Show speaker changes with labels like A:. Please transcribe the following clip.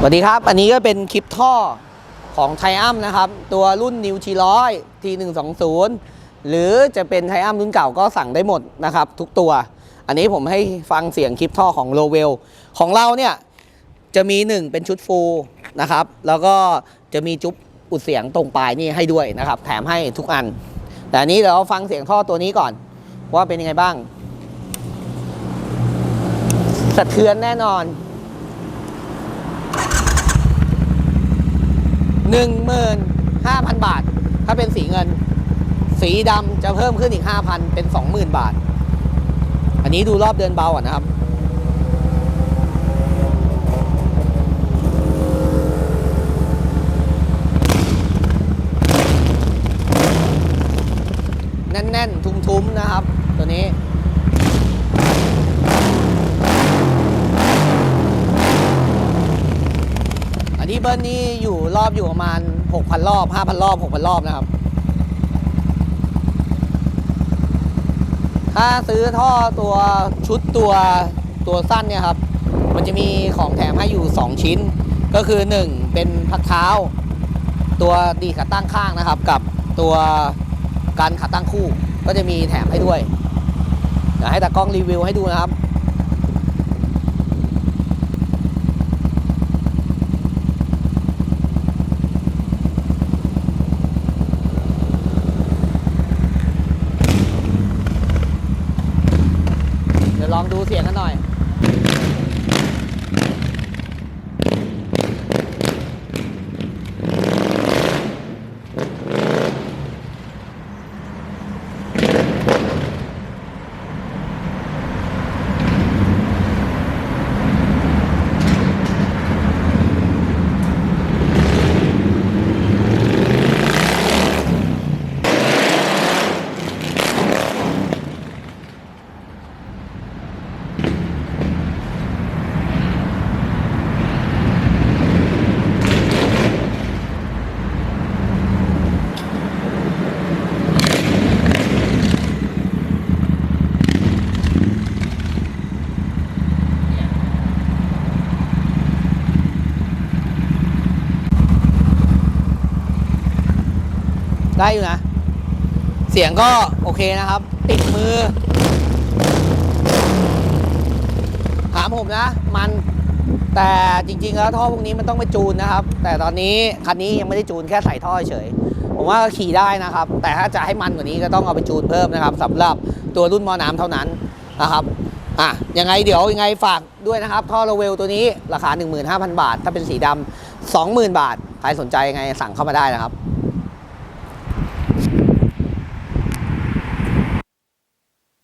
A: สวัสดีครับ อันนี้ก็เป็นคลิปท่อของไทอัมนะครับ ตัวรุ่นนิวทีร้อยทีหนึ่งสองศูนย์หรือจะเป็นไทอัมรุ่นเก่าก็สั่งได้หมดนะครับ ทุกตัว อันนี้ผมให้ฟังเสียงคลิปท่อของโลเวลของเราเนี่ย จะมีหนึ่งเป็นชุดฟูลนะครับ แล้วก็จะมีจุ๊บอุดเสียงตรงปลายนี่ให้ด้วยนะครับ แถมให้ทุกอัน แต่อันนี้เดี๋ยวเราฟังเสียงท่อตัวนี้ก่อน ว่าเป็นยังไงบ้าง สะเทือนแน่นอน 15,000 บาท ถ้าเป็นสีเงิน สีดำจะเพิ่มขึ้นอีก 5,000 เป็น 20,000 บาท อันนี้ดูรอบเดินเบาอะนะครับ แน่นๆ ทุ้มๆ นะครับ ตัวนี้ เบิ้ลนี่อยู่รอบอยู่ประมาณ 6,000 รอบ 5,000 รอบ 6,000 รอบนะครับ ถ้าซื้อท่อตัวชุดตัวตัวสั้นเนี่ยครับ มันจะมีของแถมให้อยู่ 2 ชิ้น ก็คือ 1 เป็นพักเท้า ตัวดีดขาตั้งข้างนะครับ กับตัวการขาตั้งคู่ ก็จะมีแถมให้ด้วยเดี๋ยวให้ตากล้องรีวิวให้ดูนะครับ เดูเสียงกันหน่อย ได้อยู่นะ เสียงก็โอเคนะครับ ติดมือ ถามผมนะ มันแต่จริง ๆ แล้วท่อพวกนี้มันต้องไปจูนนะครับ แต่ตอนนี้คันนี้ยังไม่ได้จูนแค่ใส่ท่อเฉย ผมว่าขี่ได้นะครับ แต่ถ้าจะให้มันกว่านี้ก็ต้องเอาไปจูนเพิ่มนะครับสำหรับตัวรุ่นมอน้ำเท่านั้นนะครับอะยังไงเดี๋ยวยังไงฝากด้วยนะครับ ท่อโรเวลตัวนี้ราคา 15,000 บาท ถ้าเป็นสีดำ20,000 บาท ใครสนใจยังไงสั่งเข้ามาได้นะครับ